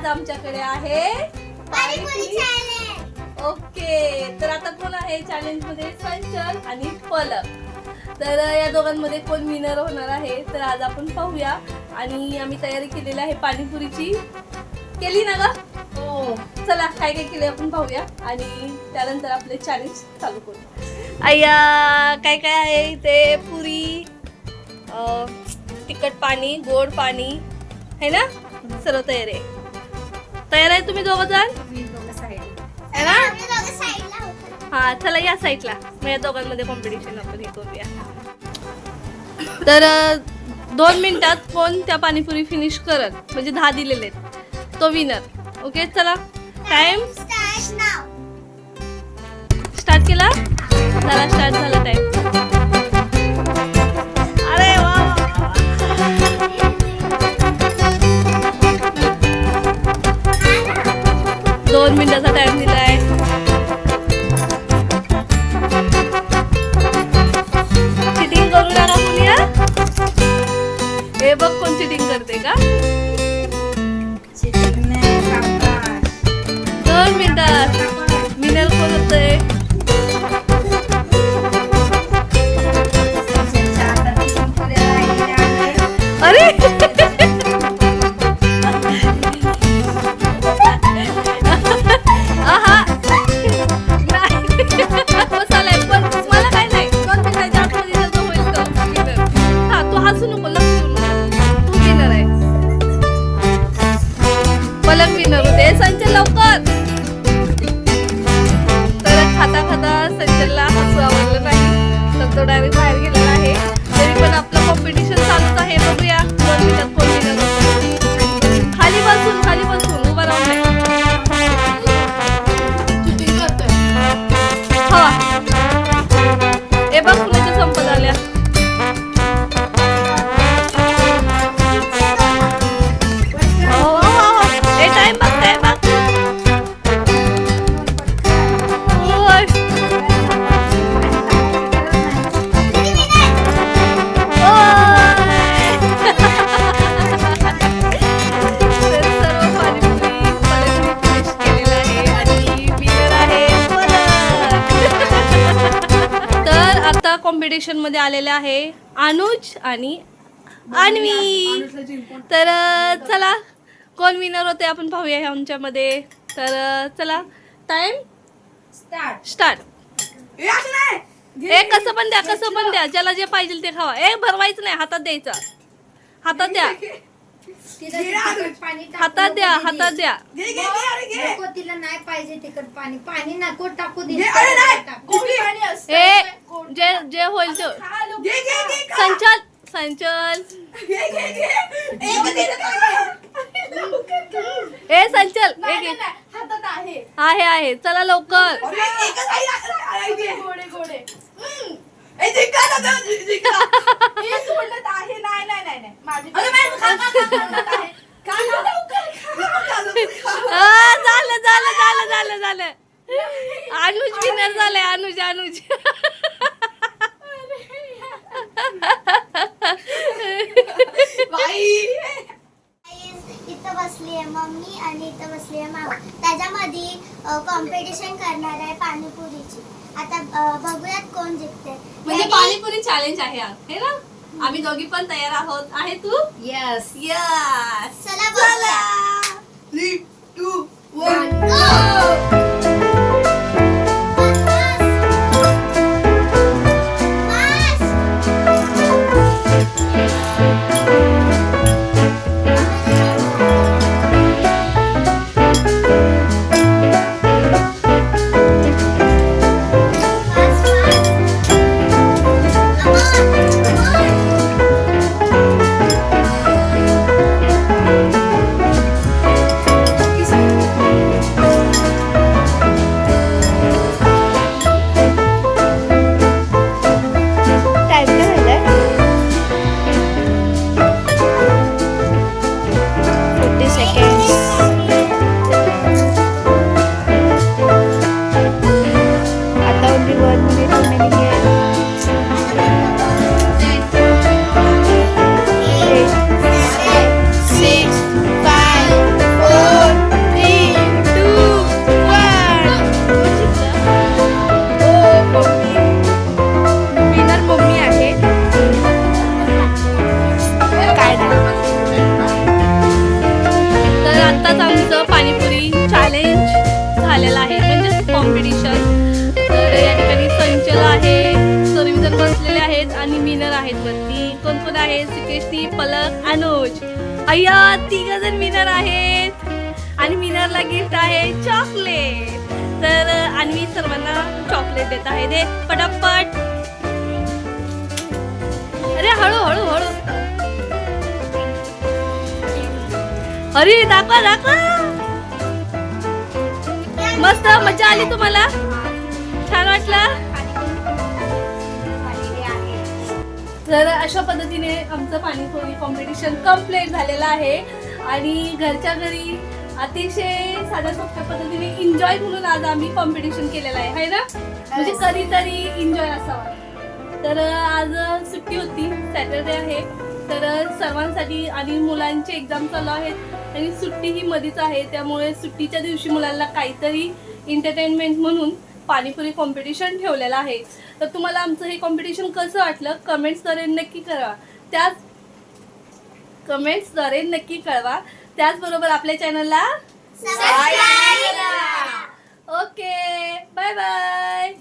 आज आमच्याकडे आहे ओके तर आता कोण आहे चॅलेंजमध्ये? संचल आणि पलक तर या दोघांमध्ये कोण विनर होणार आहे? तर आज आपण पाहूया. आणि आम्ही तयारी केलेली आहे पाणीपुरीची. केली ना ग? हो. चला काय काय केले आपण पाहूया. आणि त्यानंतर आपले चॅलेंज चालू करू. अय्या काय काय आहे ते पुरी तिखट पाणी गोड पाणी. है ना? सर्व तयार आहे. तयार आहे तुम्ही दोघं जण? है ना? हा चला या साईडला मग या दोघांमध्ये कॉम्पिटिशन आपण हे करूया. तर दोन मिनिटात कोण त्या पाणीपुरी फिनिश करत म्हणजे दहा दिलेले आहेत. तो विनर ओके चला. टाइम स्टार्ट केला? चला स्टार्ट झाला. दोन मिनिटाचा टाइम दिलाय. चिटिंग करू नका मुलिया हे? बघ कोण चिटिंग करते का? दोन मिनिटात i sentirla. मध्ये आलेले आहे अनुज आणि अन्वी. तर चला कोण विनर होते आपण पाहूया ह्यांच्यामध्ये तर चला टाइम स्टार्ट ए कसं पण द्या कसं पण द्या. ज्याला जे पाहिजे ते खावा. ए भरवायचं नाही हातात द्यायचं. हातात द्या. हातात द्या हातात द्या. तिला नाही पाहिजे तिखट पाणी. पाणी नको टाकू दे. जे जे होईल ते संचल संचल। ए संचल हातात आहे. आहे आहे. चला लवकर. गोडे गोडे. हे सोडत आहे नाही नाही नाही नाही. माझी तोंडात आहे. खा ना लवकर. आ, झालं झालं झालं झालं झालं. अनुज विनर झालंय अनुज अनुज. इथं बसली आहे मम्मी आणि इथं बसली आहे मामा. त्याच्यामध्ये कॉम्पिटिशन करणार आहे पाणीपुरीची. आता अ, बघूयात कोण जिंकते म्हणजे पाणीपुरी चॅलेंज आहे आज हे ना? आम्ही दोघी पण तयार आहोत. आहे तू? Yes. यस चला बघूया. Come on. बसलेले आहेत आणि मिनर आहेत वरती. कोण कोण आहे? श्रीकृष्णी पलक अनुज. अय्या तिघ जण मिनर आहेत. आणि मिनरला गिफ्ट आहे चॉकलेट तर अन्वी सर्वांना चॉकलेट देत आहे. दे पटापट. अरे हळू हळू हळू. अरे दाखवा दाखवा. मस्त मजा आली तुम्हाला. छान वाटलं? तर अशा पद्धतीने आमचं पाणीपुरी कॉम्पिटिशन कंप्लीट झालेलं आहे. आणि घरच्या घरी अतिशय साध्या सोप्या पद्धतीने एन्जॉय म्हणून आज आम्ही कॉम्पिटिशन केलेलं आहे. है ना? म्हणजे कधीतरी एन्जॉय असावा. तर आज सुट्टी होती सॅटरडे आहे. तर सर्वांसाठी आणि मुलांचे एक्झाम चालू आहेत आणि सुट्टी ही मधीच आहे. त्यामुळे सुट्टीच्या दिवशी मुलांना काहीतरी एंटरटेनमेंट म्हणून पाणीपुरी कॉम्पिटिशन ठेवलेलं आहे. तर तुम्हाला आमचं हे कॉम्पिटिशन कसं वाटलं? कमेंट्सद्वारे नक्की कळवा. त्याच कमेंट्सद्वारे नक्की कळवा. त्याचबरोबर आपल्या चॅनलला ओके बाय बाय